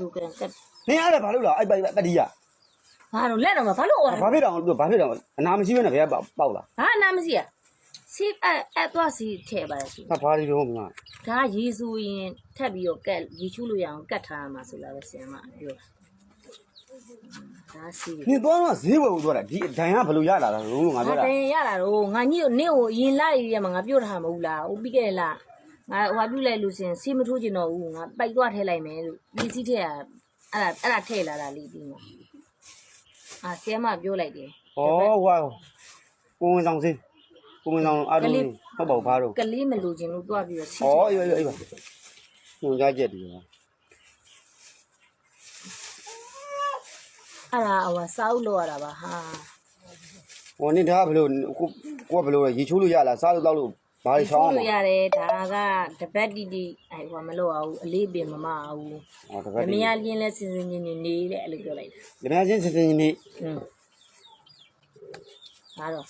လူကန်ကတ်နင်းအဲ့ဒါဘာလို့လဲအဲ့ပိုက်ပတိရငါတော့လက်တော့မဘာလို့អော်ဘာဖြစ်တော့ဘာဖြစ်တော့အနာမရှိဘဲနဲ့ဘယ်ကပေါက်လာဘာအနာမရှိရစီအဲ့အဲ့သွားစီထဲပါစီဟာဘာလို့မငါဒါရေဆူရင်ထပ်ပြီးတော့ကတ်ရေချူးလို့ရအောင်ကတ်ထားရမှာဆိုလာပဲဆင်မပြောဒါစီနင်းသွားတော့ဈေးဝယ်ဖို့သွားတာဒီဒိုင်ကဘယ်လိုရလာတာလို့ငါငါပြောတာတင်ရတာတော့ငါညို့နင့်ကိုရင်လာရရမှာငါပြောတာမဟုတ်လားဟိုပြီးခဲ့လား ငါဟိုပြုလိုက်လို့ရှင်စီမထိုးကျင်တော့ဘူးငါပိုက်သွားထဲလိုက်မယ်လို့ဒီစီထဲကအဲ့ဒါအဲ့ဒါထဲလာတာလေးပြီးမှာအာဆဲမပြောလိုက်တယ်ဩဝါကိုဝင်ဆောင်စင်းကိုဝင်ဆောင်အားလုံးဟုတ်ပါဘူးဘာလို့ကလေးမလို့ခြင်းလို့တွားပြီးတော့စီဩအေးအေးအေးပါညွန်ကြချက်ဒီပါအဲ့ဒါဟိုစာအုပ်လောက်ရတာပါဟာဟိုနင်းဒါကဘယ်လိုကိုကိုကဘယ်လိုရေချိုးလို့ရလားစားလို့တောက်လို့ ဘာတွေချောင်းအောင်လို့ရတယ်ဒါကတပတ်တီတီအဲ့ဟိုမလို့အောင်အလေးပင်မမအောင်ဟောတမပတ်ဒီမရလင်းလဲစင်စင်ချင်းချင်းနေတဲ့အဲ့လိုပြောလိုက်တာဒီများချင်းစစင်းနေอืมဒါတော့